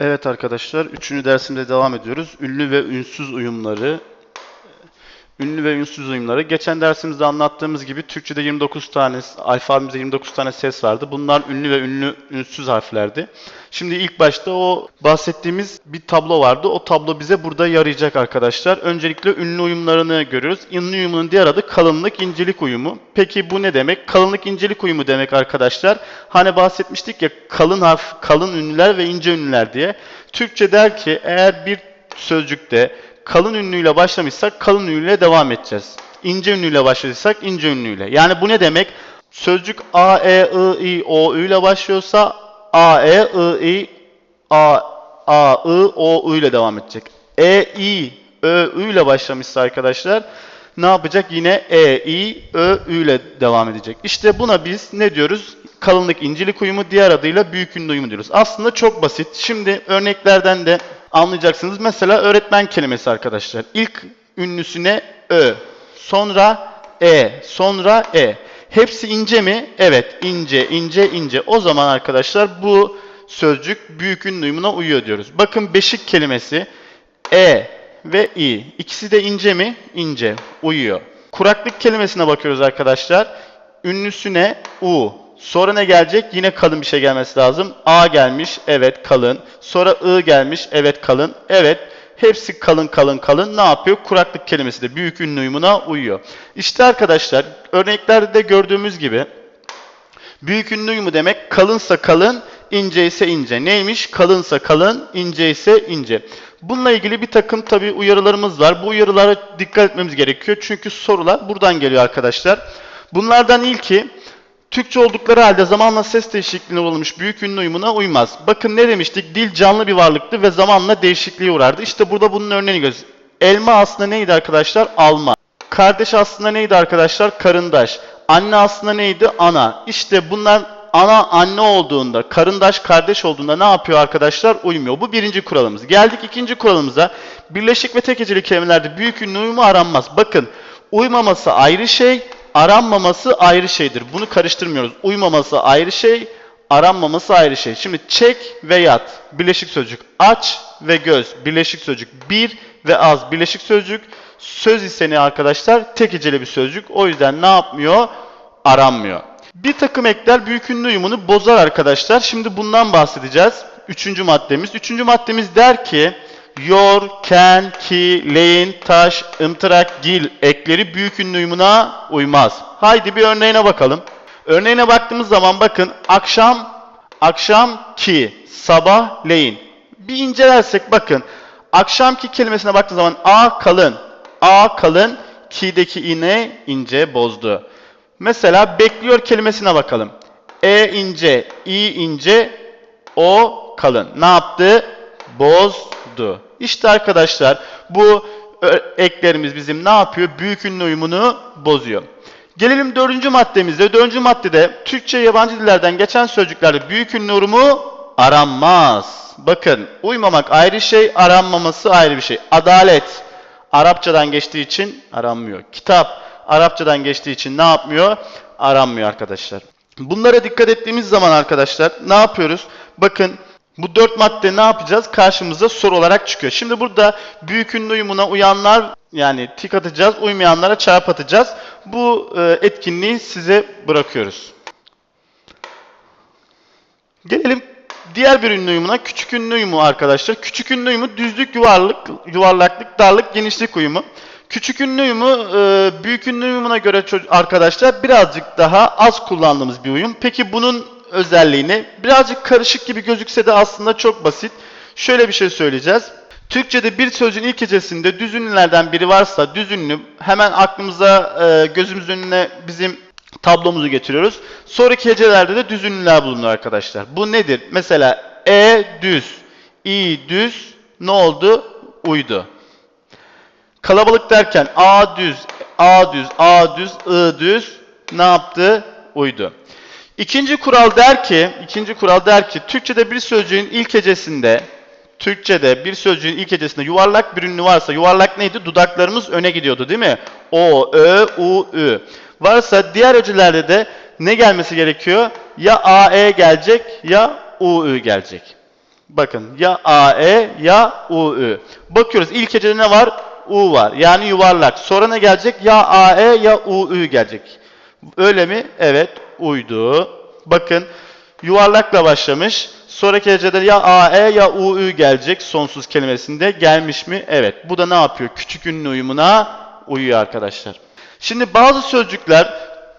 Evet arkadaşlar, üçüncü dersimde devam ediyoruz. Ünlü ve ünsüz uyumları. Ünlü ve ünsüz uyumları. Geçen dersimizde anlattığımız gibi Türkçe'de 29 tane, alfabemizde 29 tane ses vardı. Bunlar ünlü ve ünlü ünsüz harflerdi. Şimdi ilk başta o bahsettiğimiz bir tablo vardı. O tablo bize burada yarayacak arkadaşlar. Öncelikle ünlü uyumlarını görüyoruz. Ünlü uyumunun diğer adı kalınlık incelik uyumu. Peki bu ne demek? Kalınlık incelik uyumu demek arkadaşlar. Hani bahsetmiştik ya kalın harf, kalın ünlüler ve ince ünlüler diye. Türkçe der ki eğer bir sözcükte kalın ünlüyle başlamışsak kalın ünlüyle devam edeceğiz. İnce ünlüyle başladıysak ince ünlüyle. Yani bu ne demek? Sözcük A, E, I, I, O, Ü ile başlıyorsa A, E, I, I, A, A, I, O, Ü ile devam edecek. E, I, Ö, Ü ile başlamışsa arkadaşlar ne yapacak? Yine E, I, Ö, Ü ile devam edecek. İşte buna biz ne diyoruz? Kalınlık incelik uyumu diğer adıyla büyük ünlü uyumu diyoruz. Aslında çok basit. Şimdi örneklerden de anlayacaksınız. Mesela öğretmen kelimesi arkadaşlar. İlk ünlüsüne Ö, sonra E, sonra E. Hepsi ince mi? Evet, ince, ince, ince. O zaman arkadaşlar bu sözcük büyük ünlü uyumuna uyuyor diyoruz. Bakın beşik kelimesi E ve İ. İkisi de ince mi? İnce, uyuyor. Kuraklık kelimesine bakıyoruz arkadaşlar. Ünlüsüne U. Sonra ne gelecek? Yine kalın bir şey gelmesi lazım. A gelmiş. Evet kalın. Sonra I gelmiş. Evet kalın. Evet. Hepsi kalın kalın kalın. Ne yapıyor? Kuraklık kelimesi de büyük ünlü uyumuna uyuyor. İşte arkadaşlar örneklerde gördüğümüz gibi büyük ünlü uyumu demek kalınsa kalın, ince ise ince. Neymiş? Kalınsa kalın, ince ise ince. Bununla ilgili bir takım tabi uyarılarımız var. Bu uyarılara dikkat etmemiz gerekiyor. Çünkü sorular buradan geliyor arkadaşlar. Bunlardan ilki Türkçe oldukları halde zamanla ses değişikliğine uğramış büyük ünlü uyumuna uymaz. Bakın ne demiştik? Dil canlı bir varlıktı ve zamanla değişikliğe uğrardı. İşte burada bunun örneğini görüyoruz. Elma aslında neydi arkadaşlar? Alma. Kardeş aslında neydi arkadaşlar? Karındaş. Anne aslında neydi? Ana. İşte bunlar ana anne olduğunda, karındaş kardeş olduğunda ne yapıyor arkadaşlar? Uymuyor. Bu birinci kuralımız. Geldik ikinci kuralımıza. Birleşik ve tek heceli kelimelerde büyük ünlü uyumu aranmaz. Bakın uymaması ayrı şey, aranmaması ayrı şeydir. Bunu karıştırmıyoruz. Uymaması ayrı şey, aranmaması ayrı şey. Şimdi çek ve yat birleşik sözcük. Aç ve göz birleşik sözcük. Bir ve az birleşik sözcük. Söz ise ne arkadaşlar? Tek heceli bir sözcük. O yüzden ne yapmıyor? Aranmıyor. Bir takım ekler büyük ünlü uyumunu bozar arkadaşlar. Şimdi bundan bahsedeceğiz. Üçüncü maddemiz. Üçüncü maddemiz der ki yor, ken, ki, leyin, taş, ımtırak, gil ekleri büyük ünlü uymaz. Haydi bir örneğine bakalım. Örneğine baktığımız zaman bakın akşam, akşam ki, sabah leyin. Bir incelersek bakın akşamki kelimesine baktığımız zaman a kalın, a kalın, ki'deki ine ince bozdu. Mesela bekliyor kelimesine bakalım. E ince, i ince, o kalın. Ne yaptı? Bozdu. İşte arkadaşlar bu eklerimiz bizim ne yapıyor? Büyük ünlü uyumunu bozuyor. Gelelim dördüncü maddemize. Dördüncü maddede Türkçe yabancı dillerden geçen sözcüklerde büyük ünlü uyumu aranmaz. Bakın uymamak ayrı şey, aranmaması ayrı bir şey. Adalet Arapçadan geçtiği için aranmıyor. Kitap Arapçadan geçtiği için ne yapmıyor? Aranmıyor arkadaşlar. Bunlara dikkat ettiğimiz zaman arkadaşlar ne yapıyoruz? Bakın bu dört madde ne yapacağız? Karşımıza soru olarak çıkıyor. Şimdi burada büyük ünlü uyumuna uyanlar yani tik atacağız, uymayanlara çarp atacağız. Bu e, etkinliği size bırakıyoruz. Gelelim diğer bir ünlü uyumuna küçük ünlü uyumu arkadaşlar. Küçük ünlü uyumu düzlük, yuvarlak, yuvarlaklık, darlık, genişlik uyumu. Küçük ünlü uyumu e, büyük ünlü uyumuna göre arkadaşlar birazcık daha az kullandığımız bir uyum. Peki bunun özelliğini birazcık karışık gibi gözükse de aslında çok basit. Şöyle bir şey söyleyeceğiz. Türkçe'de bir sözcüğün ilk hecesinde düz ünlülerden biri varsa düz ünlü hemen aklımıza e, gözümüzün önüne bizim tablomuzu getiriyoruz. Sonraki hecelerde de düz ünlüler bulunur arkadaşlar. Bu nedir? Mesela E düz, İ düz ne oldu? Uydu. Kalabalık derken A düz, A düz, A düz, I düz ne yaptı? Uydu. İkinci kural der ki, ikinci kural der ki Türkçe'de bir sözcüğün ilk hecesinde Türkçe'de bir sözcüğün ilk hecesinde yuvarlak bir ünlü varsa yuvarlak neydi? Dudaklarımız öne gidiyordu değil mi? O, Ö, U, Ü. Varsa diğer öcülerde de ne gelmesi gerekiyor? Ya A, E gelecek ya U, Ü gelecek. Bakın ya AE ya UÜ. Bakıyoruz ilk hecede ne var? U var. Yani yuvarlak. Sonra ne gelecek? Ya AE ya UÜ gelecek. Öyle mi? Evet. Uydu. Bakın yuvarlakla başlamış. Sonraki hecede ya AE ya UÜ gelecek sonsuz kelimesinde. Gelmiş mi? Evet. Bu da ne yapıyor? Küçük ünlü uyumuna uyuyor arkadaşlar. Şimdi bazı sözcükler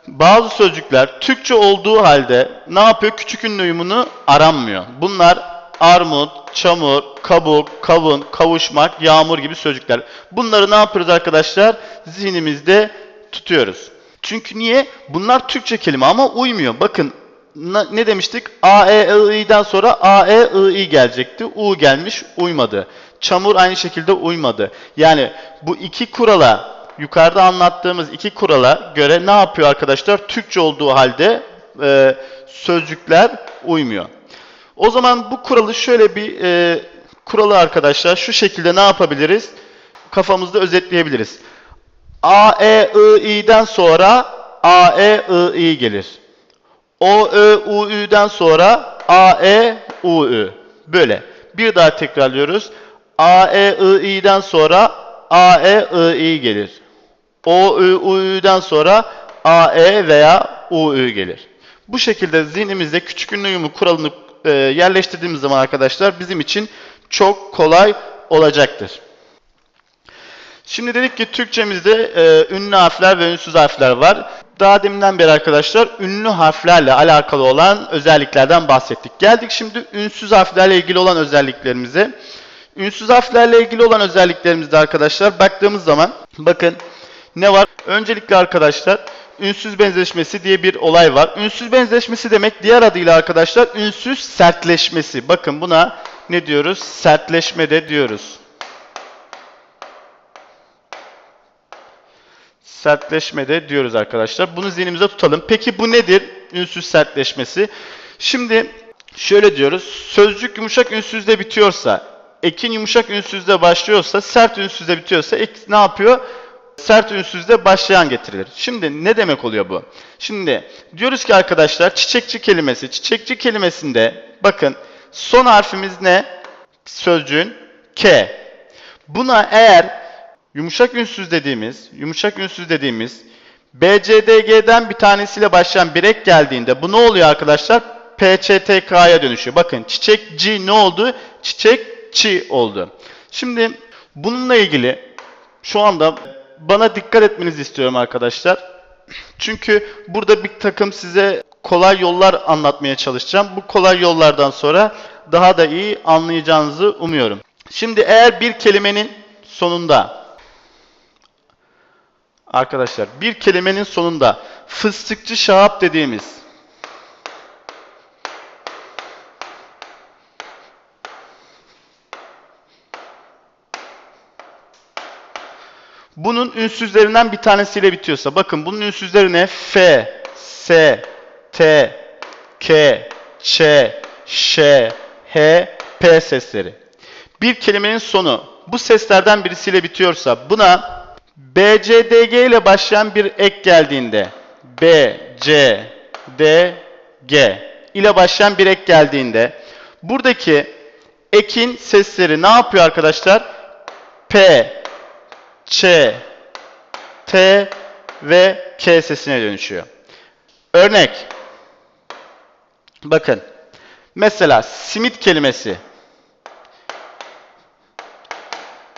bazı sözcükler Türkçe olduğu halde ne yapıyor? Küçük ünlü uyumunu aranmıyor. Bunlar armut, çamur, kabuk, kavun, kavuşmak, yağmur gibi sözcükler. Bunları ne yapıyoruz arkadaşlar? Zihnimizde tutuyoruz. Çünkü niye? Bunlar Türkçe kelime ama uymuyor. Bakın ne demiştik? A, E, I, I'den sonra A, E, I, I gelecekti. U gelmiş, uymadı. Çamur aynı şekilde uymadı. Yani bu iki kurala, yukarıda anlattığımız iki kurala göre ne yapıyor arkadaşlar? Türkçe olduğu halde e, sözcükler uymuyor. O zaman bu kuralı şöyle bir e, kuralı arkadaşlar şu şekilde ne yapabiliriz? Kafamızda özetleyebiliriz. A, E, I, I'den sonra A, E, I, I gelir. O, Ö, U, Ü'den sonra A, E, U, Ü. Böyle. Bir daha tekrarlıyoruz. A, E, I, I'den sonra A, E, I, I gelir. O, Ü, U, Ü'den sonra A, E veya U, Ü gelir. Bu şekilde zihnimizde küçük ünlü uyumu kuralını e, yerleştirdiğimiz zaman arkadaşlar bizim için çok kolay olacaktır. Şimdi dedik ki Türkçemizde e, ünlü harfler ve ünsüz harfler var. Daha deminden beri arkadaşlar ünlü harflerle alakalı olan özelliklerden bahsettik. Geldik şimdi ünsüz harflerle ilgili olan özelliklerimize. Ünsüz harflerle ilgili olan özelliklerimizde arkadaşlar baktığımız zaman bakın ne var? Öncelikle arkadaşlar ünsüz benzeşmesi diye bir olay var. Ünsüz benzeşmesi demek diğer adıyla arkadaşlar ünsüz sertleşmesi. Bakın buna ne diyoruz? Sertleşme de diyoruz. Sertleşmede diyoruz arkadaşlar. Bunu zihnimize tutalım. Peki bu nedir? Ünsüz sertleşmesi. Şimdi şöyle diyoruz. Sözcük yumuşak ünsüzde bitiyorsa, ekin yumuşak ünsüzde başlıyorsa, sert ünsüzde bitiyorsa ek ne yapıyor? Sert ünsüzde başlayan getirilir. Şimdi ne demek oluyor bu? Şimdi diyoruz ki arkadaşlar çiçekçi kelimesi. Çiçekçi kelimesinde bakın son harfimiz ne? Sözcüğün K. Buna eğer Yumuşak ünsüz dediğimiz, yumuşak ünsüz dediğimiz BCDG'den bir tanesiyle başlayan bir ek geldiğinde bu ne oluyor arkadaşlar? PÇTK'ya dönüşüyor. Bakın çiçekçi ne oldu? Çiçekçi oldu. Şimdi bununla ilgili şu anda bana dikkat etmenizi istiyorum arkadaşlar. Çünkü burada bir takım size kolay yollar anlatmaya çalışacağım. Bu kolay yollardan sonra daha da iyi anlayacağınızı umuyorum. Şimdi eğer bir kelimenin sonunda Arkadaşlar bir kelimenin sonunda fıstıkçı şahap dediğimiz bunun ünsüzlerinden bir tanesiyle bitiyorsa bakın bunun ünsüzleri ne? F, S, T, K, Ç, Ş, H, P sesleri. Bir kelimenin sonu bu seslerden birisiyle bitiyorsa buna BCDG ile başlayan bir ek geldiğinde B, C, D, G ile başlayan bir ek geldiğinde buradaki ekin sesleri ne yapıyor arkadaşlar? P, Ç, T ve K sesine dönüşüyor. Örnek. Bakın. Mesela simit kelimesi.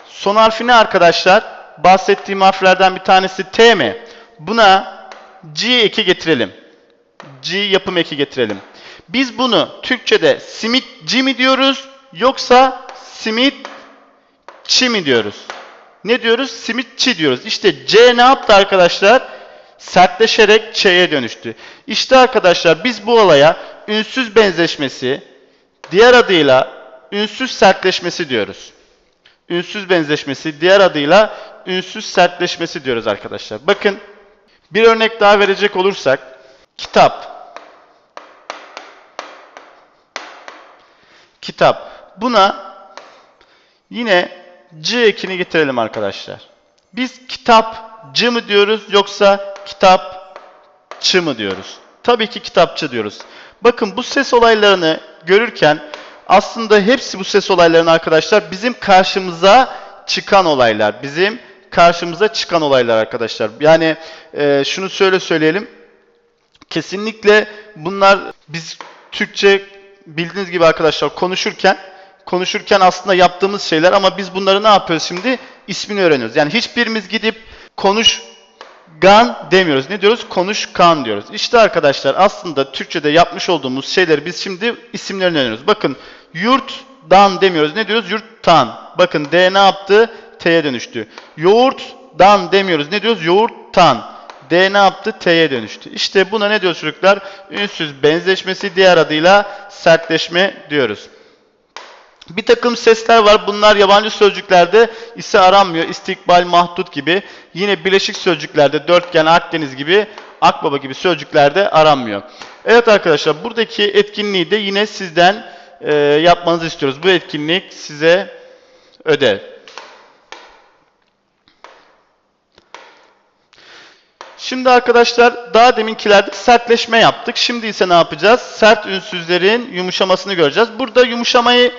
Son harfi ne arkadaşlar? Bahsettiğim harflerden bir tanesi T mi? Buna G eki getirelim. G yapım eki getirelim. Biz bunu Türkçe'de simitçi mi diyoruz yoksa simitçi mi diyoruz? Ne diyoruz? Simitçi diyoruz. İşte C ne yaptı arkadaşlar? Sertleşerek Ç'ye dönüştü. İşte arkadaşlar biz bu olaya ünsüz benzeşmesi, diğer adıyla ünsüz sertleşmesi diyoruz. Ünsüz benzeşmesi, diğer adıyla ünsüz sertleşmesi diyoruz arkadaşlar. Bakın bir örnek daha verecek olursak kitap. Kitap. Buna yine C ekini getirelim arkadaşlar. Biz kitapçı mı diyoruz yoksa kitapçı mı diyoruz? Tabii ki kitapçı diyoruz. Bakın bu ses olaylarını görürken Aslında hepsi bu ses olaylarının arkadaşlar bizim karşımıza çıkan olaylar. Bizim karşımıza çıkan olaylar arkadaşlar. Yani e, şunu söyle söyleyelim. Kesinlikle bunlar biz Türkçe bildiğiniz gibi arkadaşlar konuşurken konuşurken aslında yaptığımız şeyler ama biz bunları ne yapıyoruz şimdi? İsmini öğreniyoruz. Yani hiçbirimiz gidip konuş gan demiyoruz. Ne diyoruz? Konuşkan diyoruz. İşte arkadaşlar aslında Türkçe'de yapmış olduğumuz şeyleri biz şimdi isimlerini öğreniyoruz. Bakın yurtdan demiyoruz. Ne diyoruz? Yurttan. Bakın D ne yaptı? T'ye dönüştü. Yoğurtdan demiyoruz. Ne diyoruz? Yoğurttan. D ne yaptı? T'ye dönüştü. İşte buna ne diyoruz çocuklar? Ünsüz benzeşmesi diğer adıyla sertleşme diyoruz. Bir takım sesler var. Bunlar yabancı sözcüklerde ise aranmıyor. İstikbal, mahdut gibi. Yine bileşik sözcüklerde dörtgen, Akdeniz gibi, akbaba gibi sözcüklerde aranmıyor. Evet arkadaşlar buradaki etkinliği de yine sizden e, yapmanızı istiyoruz. Bu etkinlik size ödev. Şimdi arkadaşlar daha deminkilerde sertleşme yaptık. Şimdi ise ne yapacağız? Sert ünsüzlerin yumuşamasını göreceğiz. Burada yumuşamayı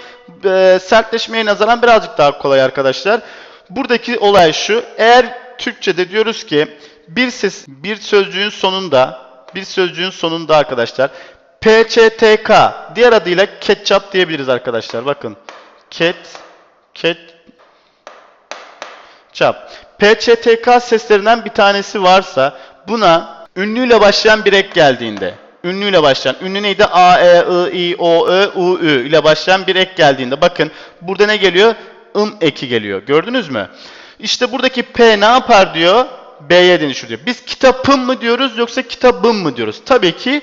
e, sertleşmeye nazaran birazcık daha kolay arkadaşlar. Buradaki olay şu. Eğer Türkçe'de diyoruz ki bir ses bir sözcüğün sonunda bir sözcüğün sonunda arkadaşlar PÇTK diğer adıyla ketçap diyebiliriz arkadaşlar. Bakın. Ket ket çap. PÇTK seslerinden bir tanesi varsa buna ünlüyle başlayan bir ek geldiğinde ünlüyle başlayan, ünlü neydi? A, E, I, I, O, Ö, U, Ü ile başlayan bir ek geldiğinde bakın burada ne geliyor? ım eki geliyor. Gördünüz mü? İşte buradaki P ne yapar diyor? B'ye dönüşür diyor. Biz kitapım mı diyoruz yoksa kitabım mı diyoruz? Tabii ki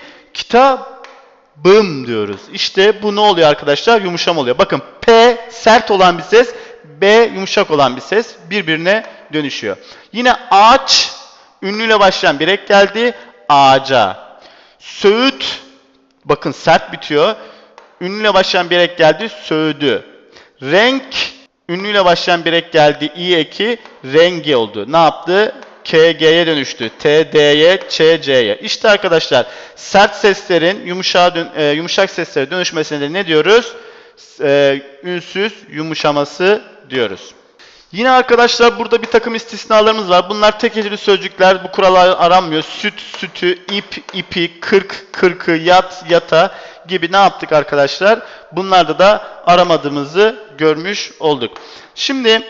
kitabım diyoruz. İşte bu ne oluyor arkadaşlar? Yumuşam oluyor. Bakın P sert olan bir ses, B yumuşak olan bir ses birbirine dönüşüyor. Yine ağaç ünlüyle başlayan bir ek geldi. Ağaca. Söğüt bakın sert bitiyor. Ünlüyle başlayan bir ek geldi. Söğüdü. Renk ünlüyle başlayan bir ek geldi. İ eki rengi oldu. Ne yaptı? KG'ye dönüştü. TD'ye, ÇC'ye. İşte arkadaşlar sert seslerin yumuşak, e, yumuşak seslere dönüşmesine de ne diyoruz? E, ünsüz yumuşaması diyoruz. Yine arkadaşlar burada bir takım istisnalarımız var. Bunlar tek heceli sözcükler. Bu kurallar aranmıyor. Süt, sütü, ip, ipi, kırk, kırkı, yat, yata gibi ne yaptık arkadaşlar? Bunlarda da aramadığımızı görmüş olduk. Şimdi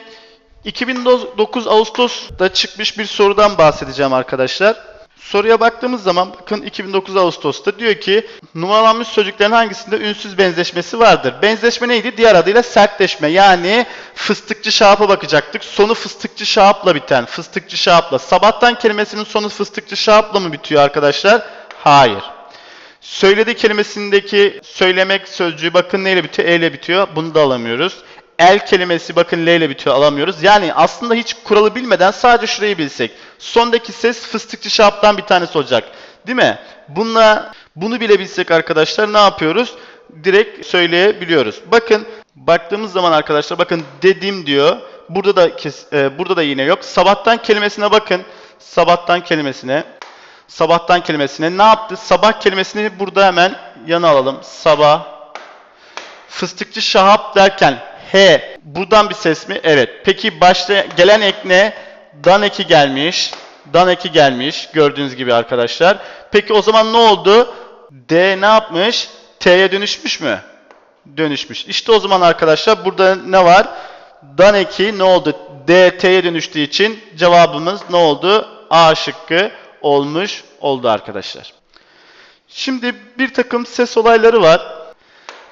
2009 Ağustos'ta çıkmış bir sorudan bahsedeceğim arkadaşlar. Soruya baktığımız zaman bakın 2009 Ağustos'ta diyor ki numaralanmış sözcüklerin hangisinde ünsüz benzeşmesi vardır? Benzeşme neydi? Diğer adıyla sertleşme. Yani fıstıkçı şahapa bakacaktık. Sonu fıstıkçı şahapla biten. Fıstıkçı şahapla. Sabahtan kelimesinin sonu fıstıkçı şahapla mı bitiyor arkadaşlar? Hayır. Söyledi kelimesindeki söylemek sözcüğü bakın neyle bitiyor? E ile bitiyor. Bunu da alamıyoruz. El kelimesi bakın L ile bitiyor alamıyoruz. Yani aslında hiç kuralı bilmeden sadece şurayı bilsek. Sondaki ses fıstıkçı şaptan bir tanesi olacak. Değil mi? Bununla, bunu bile bilsek arkadaşlar ne yapıyoruz? Direkt söyleyebiliyoruz. Bakın baktığımız zaman arkadaşlar bakın dedim diyor. Burada da e, burada da yine yok. Sabahtan kelimesine bakın. Sabahtan kelimesine. Sabahtan kelimesine ne yaptı? Sabah kelimesini burada hemen yana alalım. Sabah. Fıstıkçı şahap derken H. Buradan bir ses mi? Evet. Peki başta gelen ek ne? Dan eki gelmiş. Dan eki gelmiş. Gördüğünüz gibi arkadaşlar. Peki o zaman ne oldu? D ne yapmış? T'ye dönüşmüş mü? Dönüşmüş. İşte o zaman arkadaşlar burada ne var? Dan eki ne oldu? D T'ye dönüştüğü için cevabımız ne oldu? A şıkkı olmuş oldu arkadaşlar. Şimdi bir takım ses olayları var.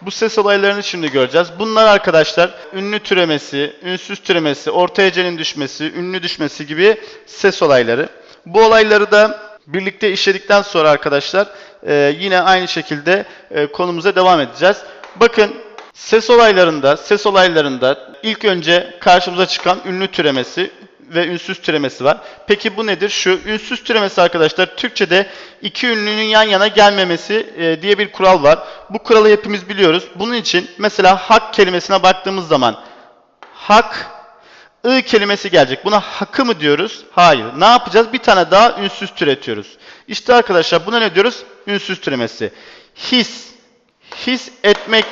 Bu ses olaylarını şimdi göreceğiz. Bunlar arkadaşlar ünlü türemesi, ünsüz türemesi, orta hecenin düşmesi, ünlü düşmesi gibi ses olayları. Bu olayları da birlikte işledikten sonra arkadaşlar e, yine aynı şekilde e, konumuza devam edeceğiz. Bakın ses olaylarında, ses olaylarında ilk önce karşımıza çıkan ünlü türemesi, ve ünsüz türemesi var. Peki bu nedir? Şu ünsüz türemesi arkadaşlar Türkçe'de iki ünlünün yan yana gelmemesi e, diye bir kural var. Bu kuralı hepimiz biliyoruz. Bunun için mesela hak kelimesine baktığımız zaman hak ı kelimesi gelecek. Buna hakı mı diyoruz? Hayır. Ne yapacağız? Bir tane daha ünsüz türetiyoruz. İşte arkadaşlar buna ne diyoruz? Ünsüz türemesi. His. His etmek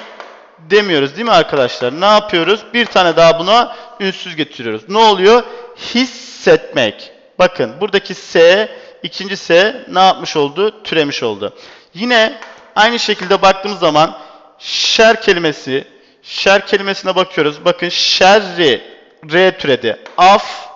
demiyoruz değil mi arkadaşlar? Ne yapıyoruz? Bir tane daha buna ünsüz getiriyoruz. Ne oluyor? Hissetmek. Bakın buradaki S, ikinci S ne yapmış oldu? Türemiş oldu. Yine aynı şekilde baktığımız zaman şer kelimesi, şer kelimesine bakıyoruz. Bakın şerri, R türedi. Af,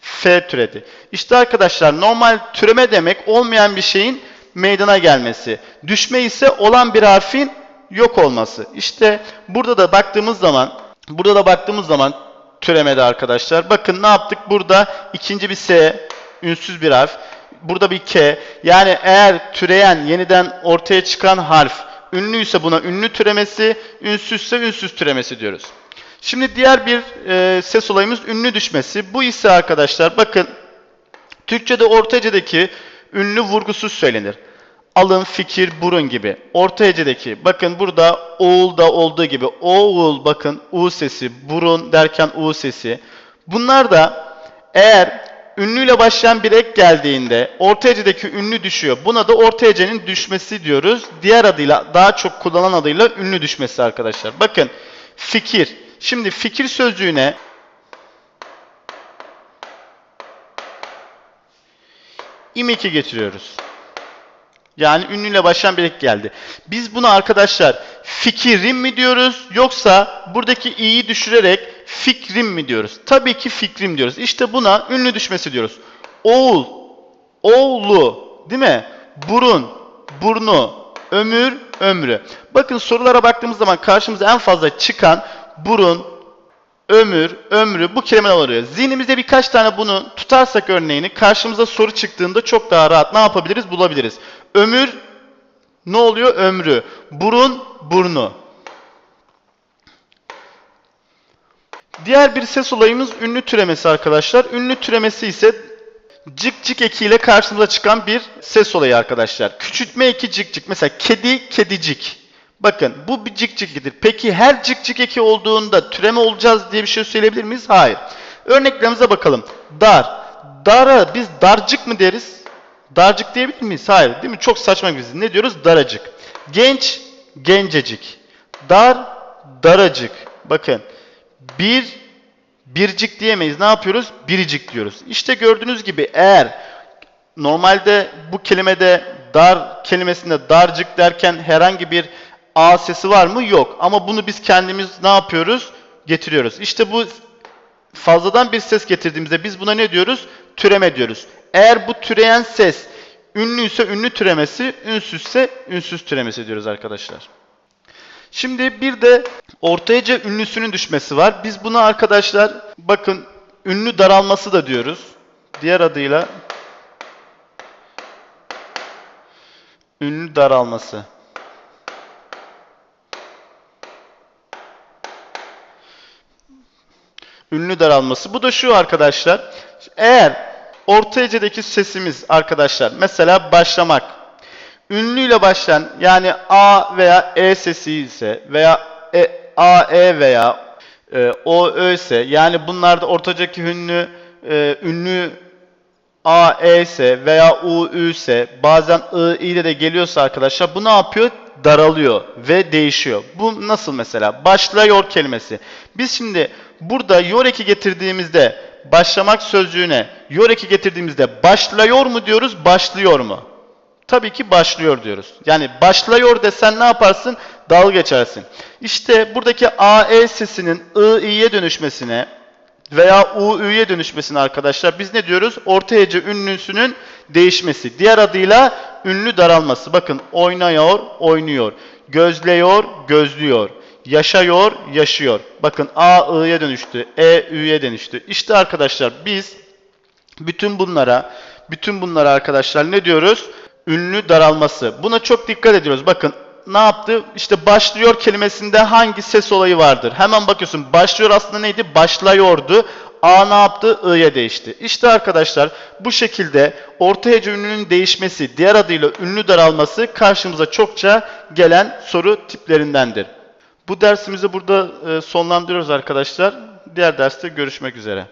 F türedi. İşte arkadaşlar normal türeme demek olmayan bir şeyin meydana gelmesi. Düşme ise olan bir harfin yok olması. İşte burada da baktığımız zaman burada da baktığımız zaman türemede arkadaşlar. Bakın ne yaptık? Burada ikinci bir S, ünsüz bir harf. Burada bir K. Yani eğer türeyen, yeniden ortaya çıkan harf ünlüyse buna ünlü türemesi, ünsüzse ünsüz türemesi diyoruz. Şimdi diğer bir e, ses olayımız ünlü düşmesi. Bu ise arkadaşlar bakın Türkçe'de orta hecedeki ünlü vurgusuz söylenir. Alın, fikir, burun gibi. Orta hecedeki bakın burada oğulda olduğu gibi oğul bakın u sesi, burun derken u sesi. Bunlar da eğer ünlüyle başlayan bir ek geldiğinde orta hecedeki ünlü düşüyor. Buna da orta hecenin düşmesi diyoruz. Diğer adıyla daha çok kullanılan adıyla ünlü düşmesi arkadaşlar. Bakın fikir. Şimdi fikir sözcüğüne imeki getiriyoruz. Yani ünlüyle başlayan bir ek geldi. Biz buna arkadaşlar fikrim mi diyoruz yoksa buradaki i'yi düşürerek fikrim mi diyoruz? Tabii ki fikrim diyoruz. İşte buna ünlü düşmesi diyoruz. Oğul, oğlu, değil mi? Burun, burnu, ömür, ömrü. Bakın sorulara baktığımız zaman karşımıza en fazla çıkan burun, ömür, ömrü bu kelimeler oluyor. Zihnimizde birkaç tane bunu tutarsak örneğini karşımıza soru çıktığında çok daha rahat ne yapabiliriz bulabiliriz. Ömür ne oluyor? Ömrü. Burun, burnu. Diğer bir ses olayımız ünlü türemesi arkadaşlar. Ünlü türemesi ise cık cık ekiyle karşımıza çıkan bir ses olayı arkadaşlar. Küçültme eki cık cık. Mesela kedi, kedicik. Bakın bu bir cık cık Peki her cık cık eki olduğunda türeme olacağız diye bir şey söyleyebilir miyiz? Hayır. Örneklerimize bakalım. Dar. Dara biz darcık mı deriz? Darcık diyebilir miyiz? Hayır. Değil mi? Çok saçma bir Ne diyoruz? Daracık. Genç, gencecik. Dar, daracık. Bakın. Bir, bircik diyemeyiz. Ne yapıyoruz? Biricik diyoruz. İşte gördüğünüz gibi eğer normalde bu kelimede dar kelimesinde darcık derken herhangi bir A sesi var mı? Yok. Ama bunu biz kendimiz ne yapıyoruz? Getiriyoruz. İşte bu fazladan bir ses getirdiğimizde biz buna ne diyoruz? Türeme diyoruz. Eğer bu türeyen ses ünlüyse ünlü türemesi, ünsüzse ünsüz türemesi diyoruz arkadaşlar. Şimdi bir de ortayca ünlüsünün düşmesi var. Biz buna arkadaşlar bakın ünlü daralması da diyoruz. Diğer adıyla ünlü daralması. ünlü daralması. Bu da şu arkadaşlar. Eğer orta hecedeki sesimiz arkadaşlar mesela başlamak ünlüyle başlayan yani A veya E sesi ise veya e, A, E veya e, O, Ö ise yani bunlarda ortacaki ünlü e, ünlü A, E ise veya U, Ü ise bazen I, I de geliyorsa arkadaşlar bu ne yapıyor? Daralıyor ve değişiyor. Bu nasıl mesela? Başlıyor kelimesi. Biz şimdi burada yor eki getirdiğimizde başlamak sözcüğüne yor eki getirdiğimizde başlıyor mu diyoruz, başlıyor mu? Tabii ki başlıyor diyoruz. Yani başlıyor desen ne yaparsın? Dalga geçersin. İşte buradaki AE sesinin I, İ'ye dönüşmesine veya U, Ü'ye dönüşmesine arkadaşlar biz ne diyoruz? Orta hece ünlüsünün değişmesi. Diğer adıyla ünlü daralması. Bakın oynuyor, oynuyor. Gözleyor, gözlüyor. Yaşıyor, yaşıyor. Bakın A, I'ye dönüştü. E, Ü'ye dönüştü. İşte arkadaşlar biz bütün bunlara, bütün bunlara arkadaşlar ne diyoruz? Ünlü daralması. Buna çok dikkat ediyoruz. Bakın ne yaptı? İşte başlıyor kelimesinde hangi ses olayı vardır? Hemen bakıyorsun. Başlıyor aslında neydi? Başlıyordu. A ne yaptı? I'ye değişti. İşte arkadaşlar bu şekilde orta hece ünlünün değişmesi, diğer adıyla ünlü daralması karşımıza çokça gelen soru tiplerindendir. Bu dersimizi burada e, sonlandırıyoruz arkadaşlar. Diğer derste görüşmek üzere.